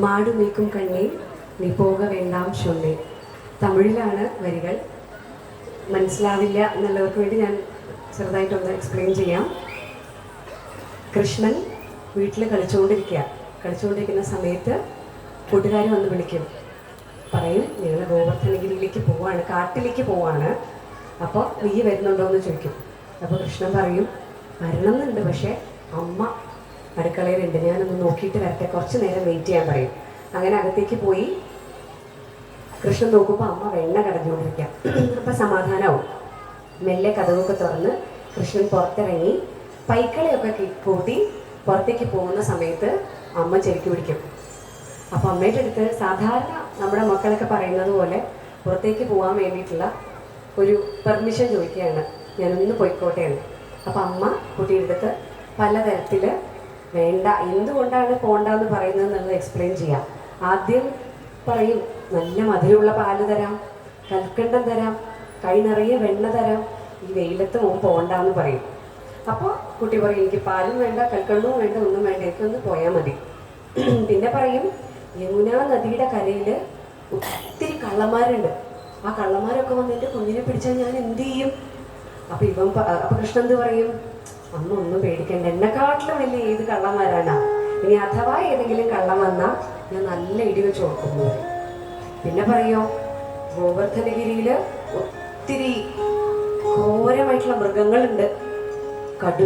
മാടു നീക്കും കണ്ണേ നീ പോക വേണ്ടാം ചൊന്നേ തമിഴിലാണ് വരികൾ. മനസ്സിലാവില്ല എന്നുള്ളവർക്ക് വേണ്ടി ഞാൻ ചെറുതായിട്ടൊന്ന് എക്സ്പ്ലെയിൻ ചെയ്യാം. കൃഷ്ണൻ വീട്ടിൽ കളിച്ചുകൊണ്ടിരിക്കുക. കളിച്ചുകൊണ്ടിരിക്കുന്ന സമയത്ത് കൂട്ടുകാർ വന്ന് വിളിക്കും. പറയും ഞങ്ങൾ ഗോവർദ്ധനഗിരിയിലേക്ക് പോവാണ് കാട്ടിലേക്ക് പോവാണ്. അപ്പോൾ നീ വരുന്നുണ്ടോ എന്ന് ചോദിക്കും. അപ്പോൾ കൃഷ്ണൻ പറയും വരണം എന്നുണ്ട് പക്ഷേ അമ്മ അടുക്കളയിലുണ്ട് ഞാനൊന്ന് നോക്കിയിട്ട് വരട്ടെ. കുറച്ച് നേരം വെയിറ്റ് ചെയ്യാൻ പറയും. അങ്ങനെ അകത്തേക്ക് പോയി കൃഷ്ണൻ നോക്കുമ്പോൾ അമ്മ വെണ്ണ കടഞ്ഞുകൊണ്ടിരിക്കാം അപ്പം സമാധാനമാവും മെല്ലെ കഥകൊക്കെ തുറന്ന് കൃഷ്ണൻ പുറത്തിറങ്ങി പൈക്കളെയൊക്കെ കൂട്ടി പുറത്തേക്ക് പോകുന്ന സമയത്ത് അമ്മ ചെരുക്കി പിടിക്കും. അപ്പോൾ അമ്മയുടെ അടുത്ത് സാധാരണ നമ്മുടെ മക്കളൊക്കെ പറയുന്നത് പോലെ പുറത്തേക്ക് പോകാൻ വേണ്ടിയിട്ടുള്ള ഒരു പെർമിഷൻ ചോദിക്കുകയാണ്. ഞാനൊന്ന് പോയിക്കോട്ടെ എന്ന് അപ്പോൾ അമ്മ കുട്ടിയുടെ അടുത്ത് പലതരത്തിൽ വേണ്ട എന്തുകൊണ്ടാണ് പോണ്ടെന്ന് പറയുന്നത് എന്നുള്ളത് എക്സ്പ്ലെയിൻ ചെയ്യാം. ആദ്യം പറയും നല്ല മധുരമുള്ള പാൽ തരാം കൽക്കണ്ടം തരാം കൈ നിറയെ വെണ്ണ തരാം ഈ വെയിലത്ത് മുമ്പ് പോണ്ടെന്ന് പറയും. അപ്പോൾ കുട്ടി പറയും എനിക്ക് പാലും വേണ്ട കൽക്കണ്ടവും വേണ്ട ഒന്നും വേണ്ട എനിക്കൊന്ന് പോയാൽ മതി. പിന്നെ പറയും യമുന നദിയുടെ കരയിൽ ഒത്തിരി കള്ളന്മാരുണ്ട്. ആ കള്ളന്മാരൊക്കെ വന്നിട്ട് കുഞ്ഞിനെ പിടിച്ചാൽ ഞാൻ എന്ത് ചെയ്യും? അപ്പൊ ഇവൻ അപ്പം കൃഷ്ണൻ എന്ത് പറയും? അമ്മ ഒന്നും പേടിക്കണ്ട. എന്നെക്കാട്ടിലും വലിയ ഏത് കള്ളന്മാരാണ്? ഇനി അഥവാ ഏതെങ്കിലും കള്ളം വന്നാൽ ഞാൻ നല്ല ഇടി വെച്ച് ഓർക്കുന്നു പിന്നെ പറയോ? ഗോവർദ്ധനഗിരിയിൽ ഒത്തിരി ഘോരമായിട്ടുള്ള മൃഗങ്ങളുണ്ട്. കടു